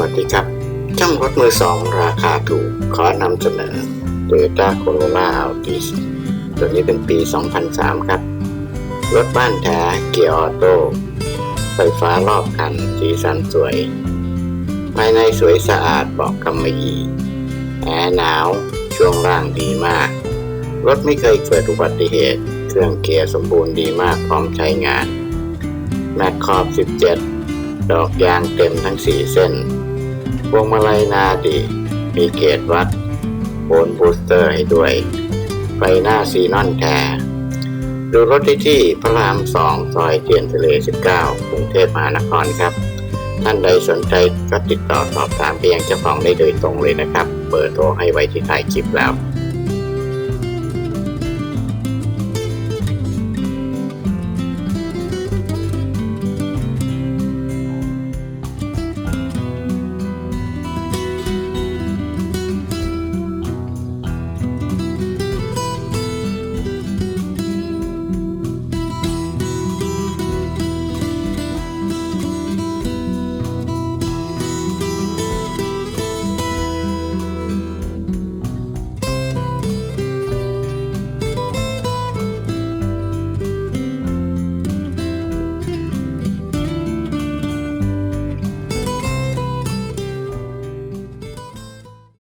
วัสดีครับช่างรถมือสองราคาถูกขอนำเสนอ Toyota Corolla Altis ตัวนี้เป็นปี 2003 ครับ รถบ้านแท้เกียร์ออโต้ไฟฟ้ารอบคัน สีสันสวย ภายในสวยสะอาดเบอกกำมะหยี่แอร์หนาว ช่วงล่างดีมาก รถไม่เคยเกิดอุบัติเหตุ เครื่องเกียร์สมบูรณ์ดีมากพร้อมใช้งาน แม็กขอบ 17 ดอกยางเต็มทั้ง 4 เส้น พวงมาลัยนาดี มีเกตวัดโบนบูสเตอร์ให้ด้วย ไฟหน้าซีนอนแท้ดูรถที่ที่พระรามสองซอยเทียนทะเล 19 กรุงเทพมหานครครับ ท่านใดสนใจก็ติดต่อสอบถามไปยังเจ้าของได้โดยตรงเลยนะครับ เบอร์โทรให้ไว้ที่ท้ายคลิปแล้ว